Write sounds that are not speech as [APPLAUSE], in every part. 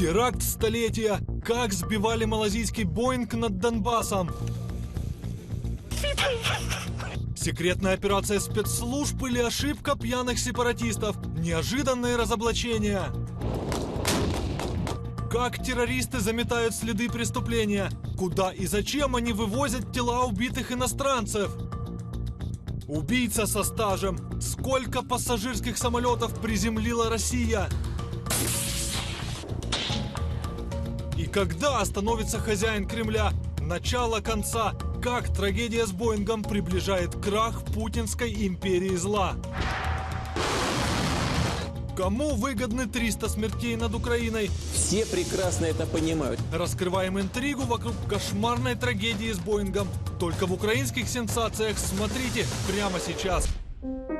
Теракт столетия. Как сбивали малазийский Боинг над Донбассом. Секретная операция спецслужб или ошибка пьяных сепаратистов? Неожиданные разоблачения. Как террористы заметают следы преступления? Куда и зачем они вывозят тела убитых иностранцев? Убийца со стажем. Сколько пассажирских самолетов приземлила Россия? И когда остановится хозяин Кремля? Начало конца. Как трагедия с Боингом приближает крах путинской империи зла? Кому выгодны 300 смертей над Украиной? Все прекрасно это понимают. Раскрываем интригу вокруг кошмарной трагедии с Боингом. Только в украинских сенсациях смотрите прямо сейчас. –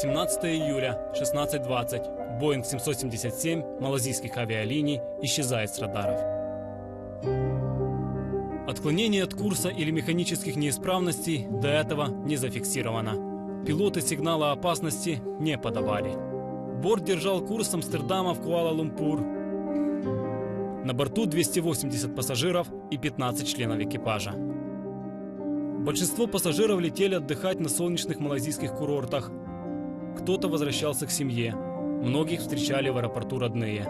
17 июля, 16.20. Боинг 777 малазийских авиалиний исчезает с радаров. Отклонение от курса или механических неисправностей до этого не зафиксировано. Пилоты сигнала опасности не подавали. Борт держал курс Амстердама в Куала-Лумпур. На борту 280 пассажиров и 15 членов экипажа. Большинство пассажиров летели отдыхать на солнечных малазийских курортах. Кто-то возвращался к семье. Многих встречали в аэропорту родные.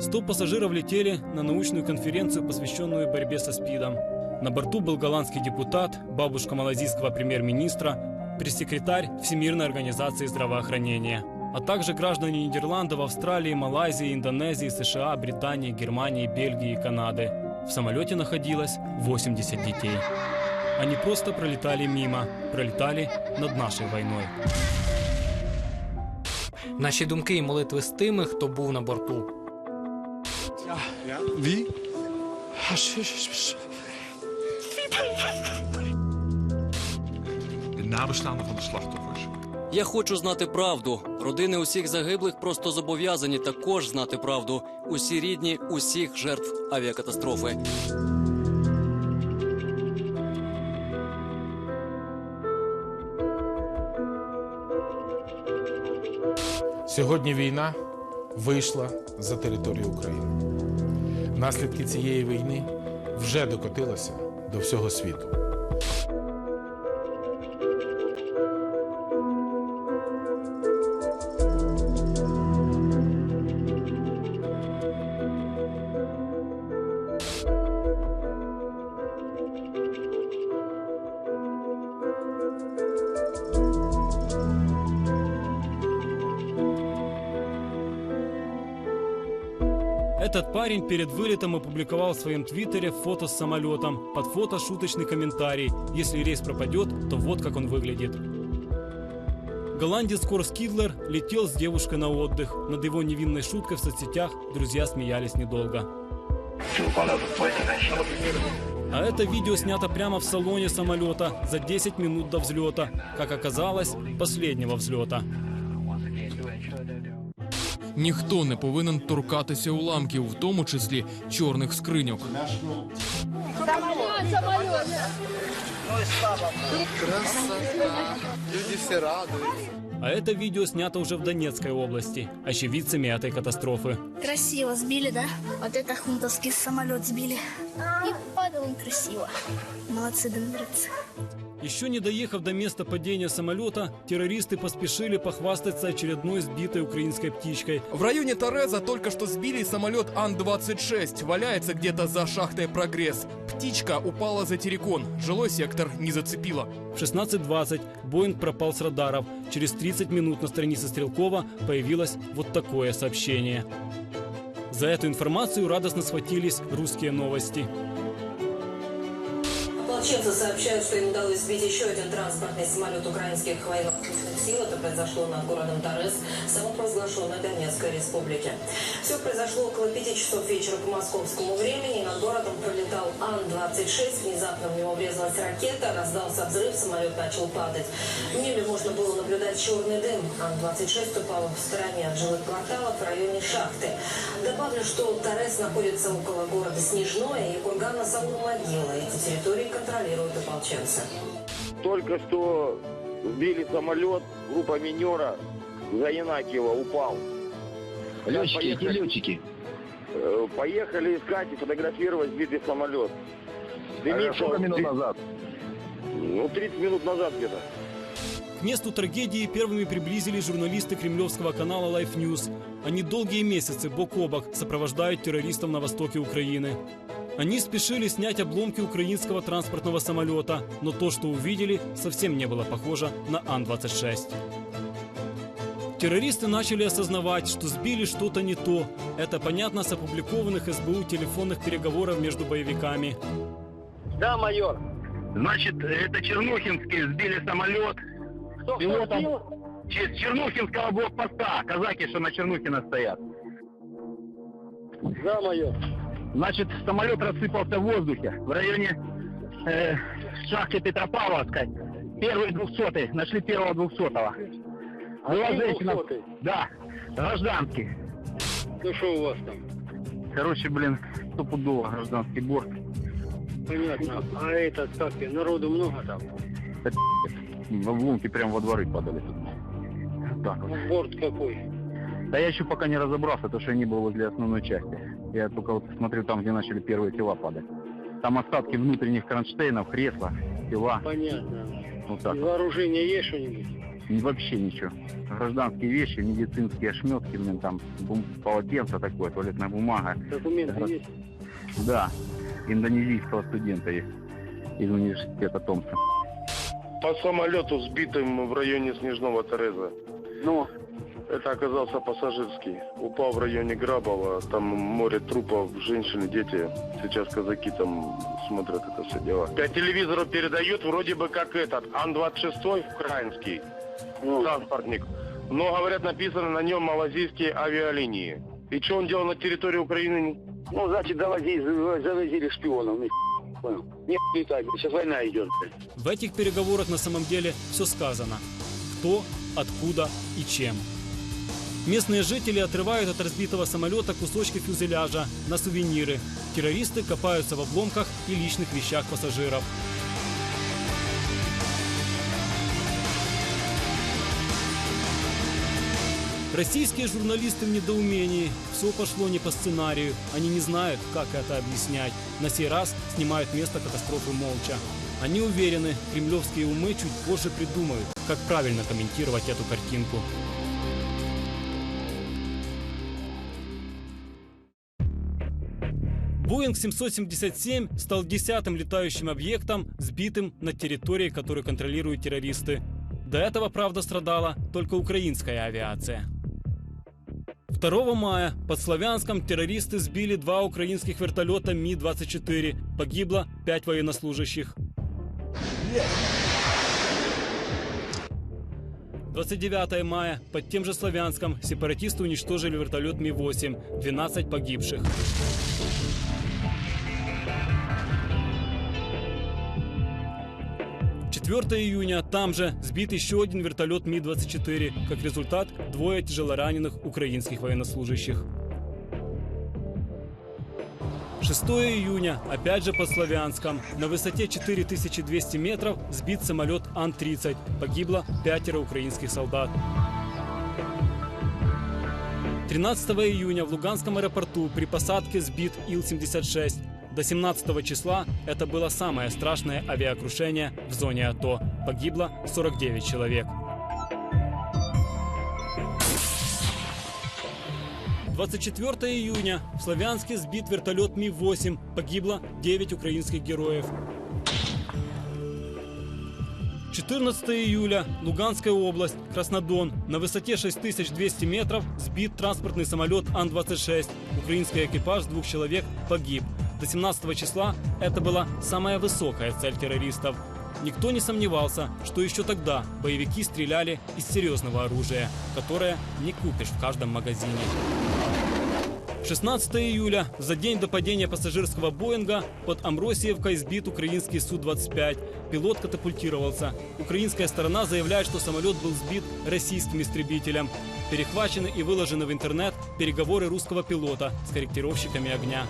Сто пассажиров летели на научную конференцию, посвященную борьбе со СПИДом. На борту был голландский депутат, бабушка малазийского премьер-министра, пресс-секретарь Всемирной организации здравоохранения, а также граждане Нидерландов, Австралии, Малайзии, Индонезии, США, Британии, Германии, Бельгии и Канады. В самолете находилось 80 детей. Они просто пролетали мимо, пролетали над нашей войной. Наші думки і молитви з тими, хто був на борту. Wie? De nabestaanden van de slachtoffers. Я хочу знати правду. Родини усіх загиблих просто зобов'язані також знати правду. Усі рідні, усіх жертв авіакатастрофи. Сьогодні війна вийшла за територію України. Наслідки цієї війни вже докотилися до всього світу. Парень перед вылетом опубликовал в своем твиттере фото с самолетом. Под фото шуточный комментарий. Если рейс пропадет, то вот как он выглядит. Голландец Корс Кидлер летел с девушкой на отдых. Над его невинной шуткой в соцсетях друзья смеялись недолго. А это видео снято прямо в салоне самолета за 10 минут до взлета. Как оказалось, последнего взлета. Ніхто не повинен торкатися уламків, в тому числі чорних скриньок. А это видео снято уже в Донецкой области, очевидцами этой катастрофы. Красиво сбили, да? Вот это хунтовский самолет сбили. И падал он красиво. Молодцы, донбассы. Еще не доехав до места падения самолета, террористы поспешили похвастаться очередной сбитой украинской птичкой. В районе Тореза только что сбили самолет Ан-26. Валяется где-то за шахтой «Прогресс». Птичка упала за террикон. Жилой сектор не зацепило. В 16.20 Боинг пропал с радаров. Через 30 минут на странице Стрелкова появилось вот такое сообщение. За эту информацию радостно схватились русские новости. Ополченцы сообщают, что им удалось сбить еще один транспортный самолет украинских военно-воздушных сил. Это произошло над городом Торез, самопровозглашенной Донецкой республики. Все произошло около 5 часов вечера по московскому времени. Над городом пролетал Ан-26. Внезапно в него врезалась ракета, раздался взрыв, самолет начал падать. В небе можно было наблюдать черный дым. Ан-26 упал в стороне от жилых кварталов в районе шахты. Добавлю, что Торез находится около города Снежное и кургана Саул-Могила. Эти территории контролируют ополченцы. Только что сбили самолет, группа минера за Янакиева упал. Летчики, Поехали. какие летчики? Э, Поехали искать и фотографировать сбитый самолет. А сколько минут назад? Ну, 30 минут назад где-то. К месту трагедии первыми приблизились журналисты кремлевского канала Life News. Они долгие месяцы бок о бок сопровождают террористов на востоке Украины. Они спешили снять обломки украинского транспортного самолета, но то, что увидели, совсем не было похоже на Ан-26. Террористы начали осознавать, что сбили что-то не то. Это понятно с опубликованных СБУ телефонных переговоров между боевиками. Да, майор. Значит, это Чернухинские сбили самолет. Пилотом с Чернухинского блокпоста. Казаки, что на Чернухина стоят. Да, майор. Значит, самолет рассыпался в воздухе в районе э, шахты Петропавловской. Первый двухсотый. Нашли первого двухсотого. Была женщина. Да, гражданский. Ну, что у вас там? Короче, блин, стопудово гражданский борт. Понятно. А этот, как народу много там? В обломки прям во дворы падали. Так вот. Борт какой? Да я еще пока не разобрался, потому что я не был возле основной части. Я только вот смотрю там, где начали первые тела падать. Там остатки внутренних кронштейнов, кресла, тела. Понятно. Вот так. Из вооружения есть что-нибудь? И вообще ничего. Гражданские вещи, медицинские ошметки, блин, там бум- полотенце такое, туалетная бумага. Документы Ага. есть? Да, индонезийского студента есть из университета Томпсон. По самолету, сбитым в районе Снежного Тереза. Ну, Это оказался пассажирский. Упал в районе Грабова. Там море трупов, женщины, дети. Сейчас казаки там смотрят это все дело. По телевизору передают вроде бы как этот Ан-26 украинский транспортник. Но, говорят, написано на нем малазийские авиалинии. И что он делал на территории Украины? ну значит, завозили, завозили шпионов. Понял? Не летать, сейчас война идет. В этих переговорах на самом деле все сказано. Кто, откуда и чем. Местные жители отрывают от разбитого самолета кусочки фюзеляжа на сувениры. Террористы копаются в обломках и личных вещах пассажиров. Российские журналисты в недоумении. Все пошло не по сценарию. Они не знают, как это объяснять. На сей раз снимают место катастрофы молча. Они уверены, кремлевские умы чуть позже придумают, как правильно комментировать эту картинку. Боинг 777 стал десятым летающим объектом, сбитым на территории, которую контролируют террористы. До этого, правда, страдала только украинская авиация. 2 мая под Славянском террористы сбили два украинских вертолета Ми-24. Погибло пять военнослужащих. 29 мая под тем же Славянском сепаратисты уничтожили вертолет Ми-8. 12 погибших. Четвертое июня там же сбит еще один вертолет Ми-24. Как результат, двое тяжелораненых украинских военнослужащих. 6 июня, опять же под Славянском, на высоте 4200 метров сбит самолет Ан-30. Погибло пятеро украинских солдат. 13 июня в Луганском аэропорту при посадке сбит Ил-76. До 17 числа это было самое страшное авиакрушение в зоне АТО. Погибло 49 человек. 24 июня в Славянске сбит вертолет Ми-8. Погибло 9 украинских героев. 14 июля, Луганская область, Краснодон. На высоте 6200 метров сбит транспортный самолет Ан-26. Украинский экипаж двух человек погиб. До 17 числа это была самая высокая цель террористов. Никто не сомневался, что еще тогда боевики стреляли из серьезного оружия, которое не купишь в каждом магазине. 16 июля, за день до падения пассажирского Боинга, под Амросиевкой сбит украинский Су-25. Пилот катапультировался. Украинская сторона заявляет, что самолет был сбит российским истребителем. Перехвачены и выложены в интернет переговоры русского пилота с корректировщиками огня.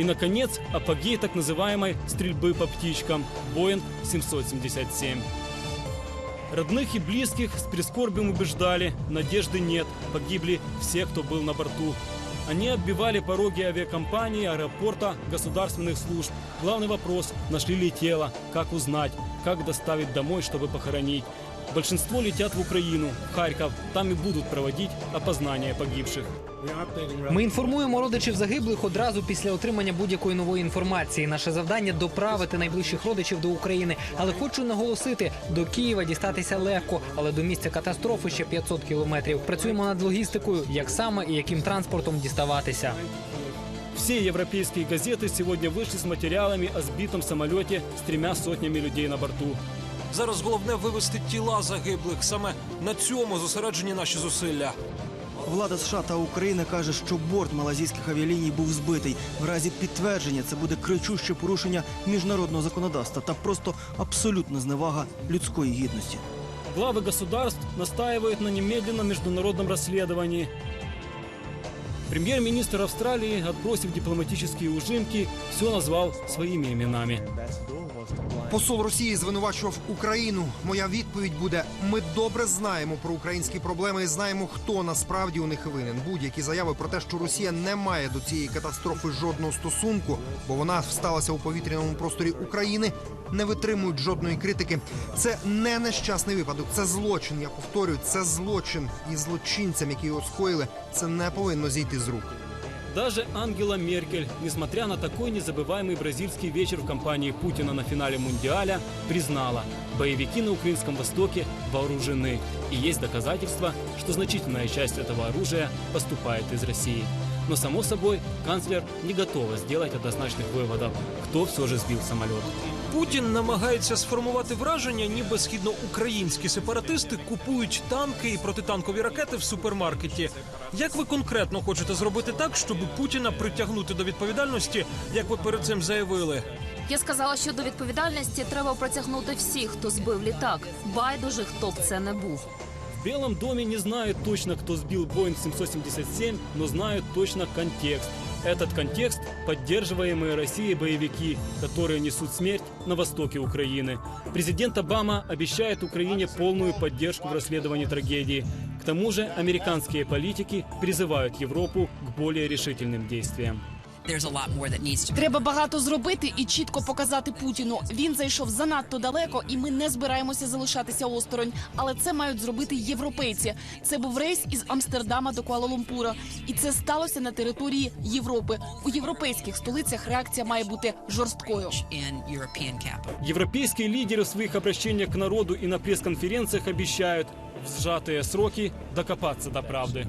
И, наконец, апогей так называемой стрельбы по птичкам Боинг 777. Родных и близких с прискорбием убеждали, надежды нет, погибли все, кто был на борту. Они оббивали пороги авиакомпании, аэропорта, государственных служб. Главный вопрос – нашли ли тело, как узнать, как доставить домой, чтобы похоронить. Большинство летят в Украину, в Харьков. Там и будут проводить опознание погибших. Ми інформуємо родичів загиблих одразу після отримання будь-якої нової інформації. Наше завдання доправити найближчих родичів до України. Але хочу наголосити, до Києва дістатися легко, але до місця катастрофи ще 500 кілометрів. Працюємо над логістикою, як саме і яким транспортом діставатися. Все европейские газеты сегодня вышли с материалами о сбитом самолете с тремя сотнями людей на борту. Зараз головне вивести тіла загиблих. Саме на цьому зосереджені наші зусилля. Влада США та України каже, що борт малазійських авіаліній був збитий. В разі підтвердження це буде кричуще порушення міжнародного законодавства та просто абсолютна зневага людської гідності. Главы государств настаивают на немедленном международном расследовании. Премьер-министр Австралии, отбросив дипломатические ужимки, все назвал своими именами. Посол Росії звинувачував Україну. Моя відповідь буде: ми добре знаємо про українські проблеми і знаємо, хто насправді у них винен. Будь-які заяви про те, що Росія не має до цієї катастрофи жодного стосунку, бо вона сталася у повітряному просторі України, не витримують жодної критики. Це не нещасний випадок, це злочин. Я повторюю, це злочин і злочинцям, які його скоїли, це не повинно зійти з рук. Даже Ангела Меркель, несмотря на такой незабываемый бразильский вечер в компании Путина на финале Мундиаля, признала, боевики на Украинском Востоке вооружены. И есть доказательства, что значительная часть этого оружия поступает из России. Но, само собой, канцлер не готова сделать однозначных выводов, кто все же сбил самолет. Путін намагається сформувати враження, ніби східноукраїнські сепаратисти купують танки і протитанкові ракети в супермаркеті. Як ви конкретно хочете зробити так, щоб Путіна притягнути до відповідальності, як ви перед цим заявили? Я сказала, що до відповідальності треба притягнути всіх, хто збив літак. Байдуже, хто б це не був. В Белом доме не знают точно, кто сбил Боинг 777, но знают точно контекст. Этот контекст – поддерживаемые Россией боевики, которые несут смерть на востоке Украины. Президент Обама обещает Украине полную поддержку в расследовании трагедии. К тому же американские политики призывают Европу к более решительным действиям. Треба багато зробити і чітко показати Путіну. Він зайшов занадто далеко, і ми не збираємося залишатися осторонь. Але це мають зробити європейці. Це був рейс із Амстердама до Куала-Лумпура, і це сталося на території Європи. У європейських столицях реакція має бути жорсткою. Европейские лидеры в своих обращениях к народу и на пресс-конференциях обещают в сжатые сроки докопаться до правды.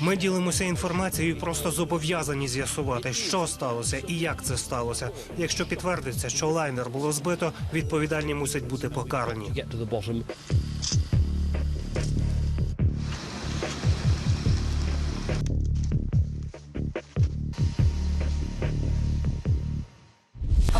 Ми ділимося інформацією, і просто зобов'язані з'ясувати, що сталося і як це сталося. Якщо підтвердиться, що лайнер було збито, відповідальні мусять бути покарані.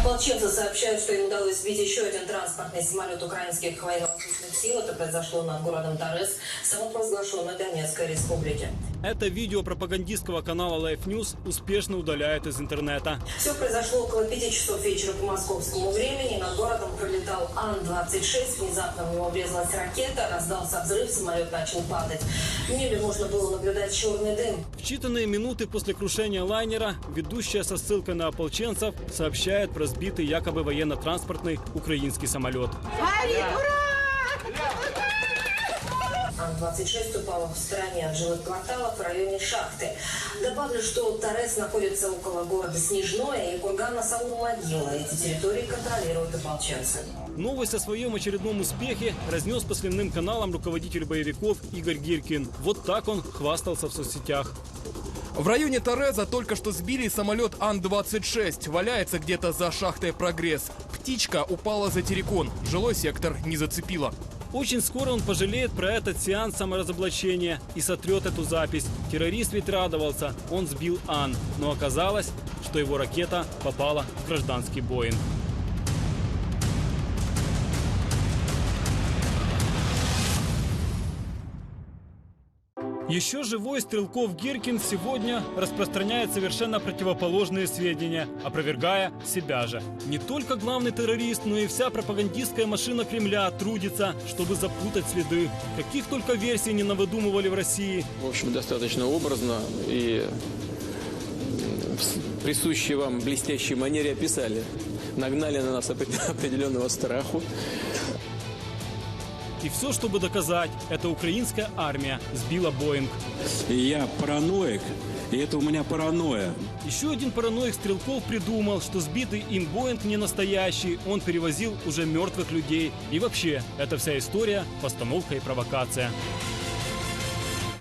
Ополченцы сообщают, что им удалось сбить еще один транспортный самолет украинских военно-воздушных Сил. Это произошло над городом Торез, самопровозглашенной Донецкой республики. Это видео пропагандистского канала Life News успешно удаляют из интернета. Все произошло около 5 часов вечера по московскому времени. Над городом пролетал Ан-26. Внезапно в него врезалась ракета, раздался взрыв, самолет начал падать. В небе можно было наблюдать черный дым. В считанные минуты после крушения лайнера ведущая со ссылкой на ополченцев сообщает про сбитый якобы военно-транспортный украинский самолет. Ан-26 упала в стороне от жилых кварталов в районе шахты. Добавлю, что Торрес находится около города Снежное и кургана Саул-Могила. Эти территории контролируют ополченцы. Новость о своем очередном успехе разнес по сливным каналам руководитель боевиков Игорь Гиркин. Вот так он хвастался в соцсетях. В районе Тореза только что сбили самолет Ан-26. Валяется где-то за шахтой «Прогресс». Птичка упала за террикон. Жилой сектор не зацепило. Очень скоро он пожалеет про этот сеанс саморазоблачения и сотрет эту запись. Террорист ведь радовался, он сбил Ан, но оказалось, что его ракета попала в гражданский Боинг. Еще живой Стрелков Гиркин сегодня распространяет совершенно противоположные сведения, опровергая себя же. Не только главный террорист, но и вся пропагандистская машина Кремля трудится, чтобы запутать следы. Каких только версий не навыдумывали в России. В общем, достаточно образно и в присущей вам блестящей манере описали. Нагнали на нас [LAUGHS] определенного страху. И все, чтобы доказать, это украинская армия сбила Боинг. Я параноик, и это у меня паранойя. Еще один параноик Стрелков придумал, что сбитый им Боинг не настоящий, он перевозил уже мертвых людей. И вообще, эта вся история – постановка и провокация.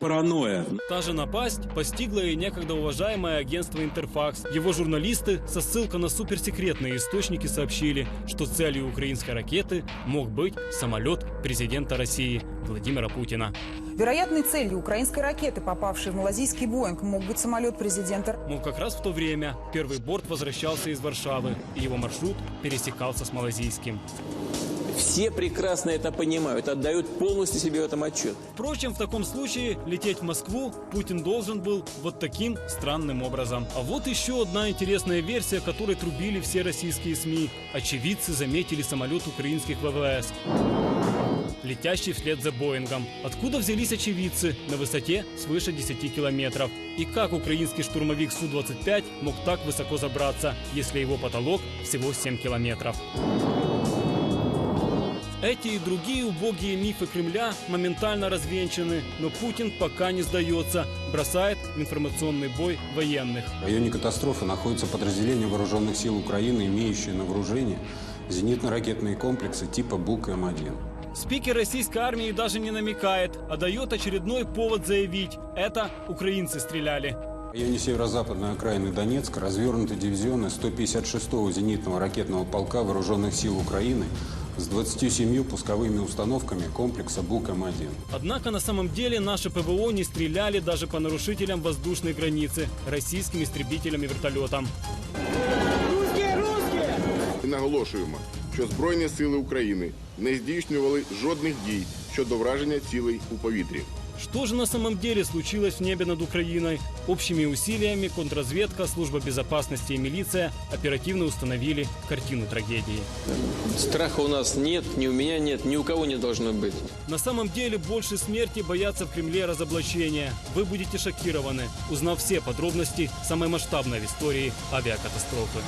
Паранойя. Та же напасть постигла и некогда уважаемое агентство «Интерфакс». Его журналисты со ссылкой на суперсекретные источники сообщили, что целью украинской ракеты мог быть самолет президента России Владимира Путина. Вероятной целью украинской ракеты, попавшей в малазийский Боинг, мог быть самолет президента. Мол, как раз в то время первый борт возвращался из Варшавы, и его маршрут пересекался с малазийским. Все прекрасно это понимают, отдают полностью себе в этом отчет. Впрочем, в таком случае лететь в Москву Путин должен был вот таким странным образом. А вот еще одна интересная версия, которой трубили все российские СМИ. Очевидцы заметили самолет украинских ВВС летящий вслед за Боингом. Откуда взялись очевидцы на высоте свыше 10 километров? И как украинский штурмовик Су-25 мог так высоко забраться, если его потолок всего 7 километров? Эти и другие убогие мифы Кремля моментально развенчаны, но Путин пока не сдается, бросает информационный бой военных. В районе катастрофы находится подразделение вооруженных сил Украины, имеющее на вооружении зенитно-ракетные комплексы типа БУК-М1. Спикер российской армии даже не намекает, а дает очередной повод заявить – это украинцы стреляли. В районе северо-западной окраины Донецка развернуты дивизионы 156-го зенитного ракетного полка Вооруженных сил Украины с 27 пусковыми установками комплекса БУК-М1. Однако на самом деле наши ПВО не стреляли даже по нарушителям воздушной границы – российским истребителям и вертолетам. Русские, русские! І наголошуємо, що Збройні сили України не здійснювали жодних дій щодо враження цілей у повітрі. Что же на самом деле случилось в небе над Украиной? Общими усилиями контрразведка, служба безопасности и милиция оперативно установили картину трагедии. Страха у нас нет, ни у меня нет, ни у кого не должно быть. На самом деле больше смерти боятся в Кремле разоблачения. Вы будете шокированы, узнав все подробности самой масштабной в истории авиакатастрофы.